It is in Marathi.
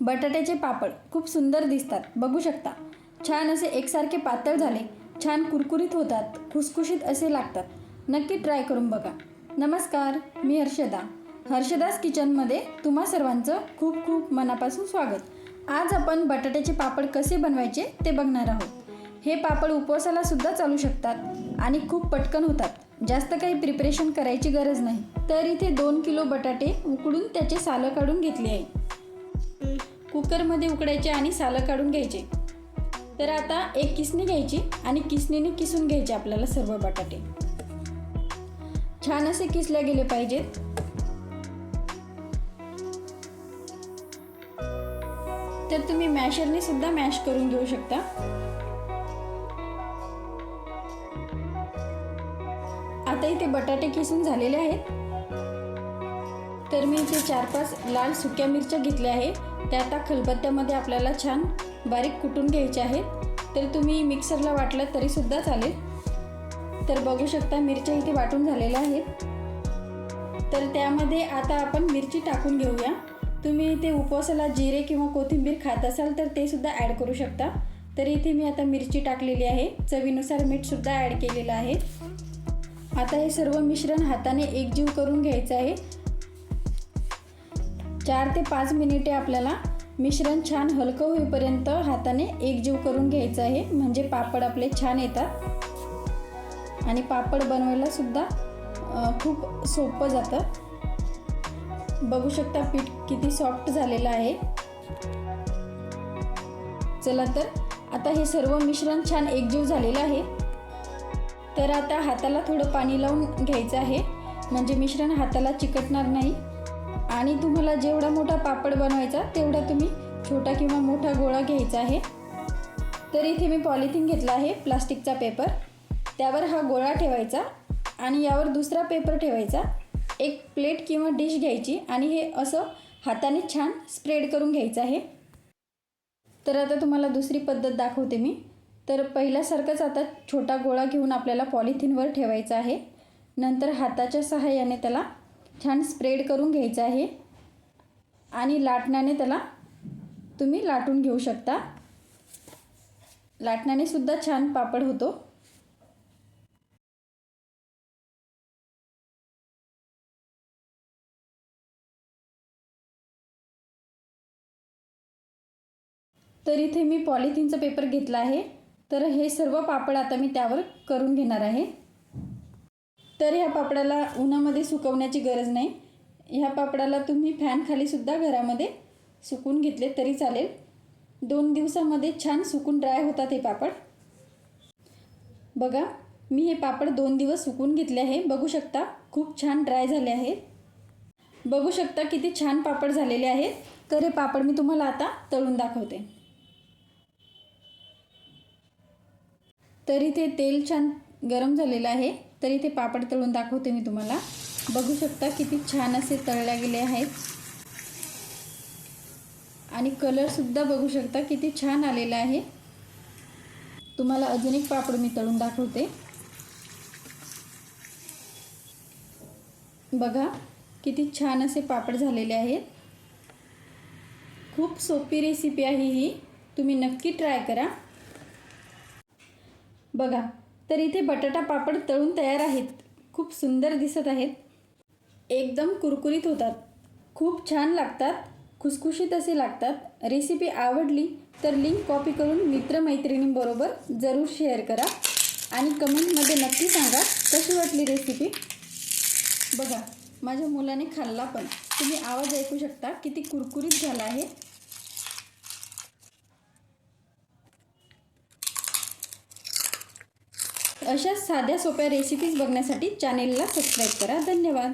बटाट्याचे पापड खूप सुंदर दिसतात. बघू शकता. छान असे एकसारखे पातळ झाले. छान कुरकुरीत होतात. खुसखुशीत असे लागतात. नक्की ट्राय करून बघा. नमस्कार मी हर्षदा. हर्षदास किचनमध्ये तुम्हा सर्वांचं खूप खूप मनापासून स्वागत. आज आपण बटाट्याचे पापड कसे बनवायचे ते बघणार आहोत. हे पापड उपवासाला सुद्धा चालू शकतात आणि खूप पटकन होतात. जास्त काही प्रिपरेशन करायची गरज नाही. तर इथे दोन किलो बटाटे उकडून त्याचे सालं काढून घेतले आहे. कुकरमध्ये उकडायचे आणि सालं काढून घ्यायचे. तर आता एक किसणी घ्यायची आणि किसणीने किसून घ्यायचे आपल्याला सर्व बटाटे. छान असे किसले गेले पाहिजेत. तर तुम्ही मॅशरने सुद्धा मॅश करून घेऊ शकता. आता इथे बटाटे किसून झालेले आहेत. तर मी इथे चार पाच लाल सुक्या मिरच्या घेतल्या आहे त्या आता खलबत्त्यामध्ये आपल्याला छान बारीक कुटून घ्यायच्या आहेत. तर तुम्ही मिक्सरला वाटलं तरीसुद्धा चालेल. तर बघू शकता मिरच्या इथे वाटून झालेल्या आहेत. तर त्यामध्ये आता आपण मिरची टाकून घेऊया. तुम्ही इथे उपवासाला जिरे किंवा कोथिंबीर खात असाल तर ते सुद्धा ॲड करू शकता. तर इथे मी आता मिरची टाकलेली आहे. चवीनुसार मीठसुद्धा ॲड केलेलं आहे. आता हे सर्व मिश्रण हाताने एकजीव करून घ्यायचं आहे. चार ते पाच मिनिटे आपल्याला मिश्रण छान हलकं होईपर्यंत हाताने एकजीव करून घ्यायचं आहे. म्हणजे पापड आपले छान येतात. आणि पापड बनवायला सुद्धा खूप सोपं जातं. बघू शकता पीठ किती सॉफ्ट झालेलं आहे. चला तर आता हे सर्व मिश्रण छान एकजीव झालेलं आहे. तर आता हाताला थोडं पाणी लावून घ्यायचं आहे. म्हणजे मिश्रण हाताला चिकटणार नाही. आणि तुम्हाला जेवढा मोठा पापड बनवायचा तेवढा तुम्ही छोटा किंवा मोठा गोळा घ्यायचा आहे. तर इथे मी पॉलिथिन घेतला आहे प्लास्टिकचा पेपर. त्यावर हा गोळा ठेवायचा आणि यावर दुसरा पेपर ठेवायचा. एक प्लेट किंवा डिश घ्यायची आणि हे असं हाताने छान स्प्रेड करून घ्यायचं आहे. तर आता तुम्हाला दुसरी पद्धत दाखवते मी. तर पहिल्यासारखंच आता छोटा गोळा घेऊन आपल्याला पॉलिथिनवर ठेवायचा आहे. नंतर हाताच्या सहाय्याने त्याला छान स्प्रेड करून घ्यायचं आहे. आणि लाटण्याने त्याला तुम्ही लाटून घेऊ शकता. लाटण्याने सुद्धा छान पापड होतो. तर इथे मी पॉलिथिनचा पेपर घेतला आहे. तर हे सर्व पापड आता मी त्यावर करून घेणार आहे. तर ह्या पापडाला उन्हामध्ये सुकवण्याची गरज नाही. ह्या पापडाला तुम्ही फॅनखालीसुद्धा घरामध्ये सुकून घेतले तरी चालेल. दोन दिवसामध्ये छान सुकून ड्राय होतात हे पापड. बघा मी हे पापड दोन दिवस सुकून घेतले आहे. बघू शकता खूप छान ड्राय झाले आहेत बघू शकता किती छान पापड झालेले आहेत. तर हे पापड मी तुम्हाला आता तळून दाखवते. तर इथे तेल छान गरम झालेलं आहे. तर इथे पापड तळून दाखवते मी तुम्हाला. बघू शकता किती छान असे तळल्या गेले आहेत. आणि कलरसुद्धा बघू शकता किती छान आलेला आहे. तुम्हाला अजून एक पापड मी तळून दाखवते. बघा किती छान असे पापड झालेले आहेत. खूप सोपी रेसिपी आहे ही. तुम्ही नक्की ट्राय करा. बघा तर इथे बटाटा पापड तळून तयार आहेत. खूप सुंदर दिसत आहेत. एकदम कुरकुरीत होतात. खूप छान लागतात. खुसखुशीत असे लागतात. रेसिपी आवडली तर लिंक कॉपी करून मित्रमैत्रिणींबरोबर जरूर शेअर करा. आणि कमेंटमध्ये नक्की सांगा कशी वाटली रेसिपी बघा माझ्या मुलाने खाल्ला पण. तुम्ही आवाज ऐकू शकता किती कुरकुरीत झाला आहे. अशा साध्या सोप्या रेसिपीज बघण्यासाठी चॅनेलला सबस्क्राईब करा. धन्यवाद.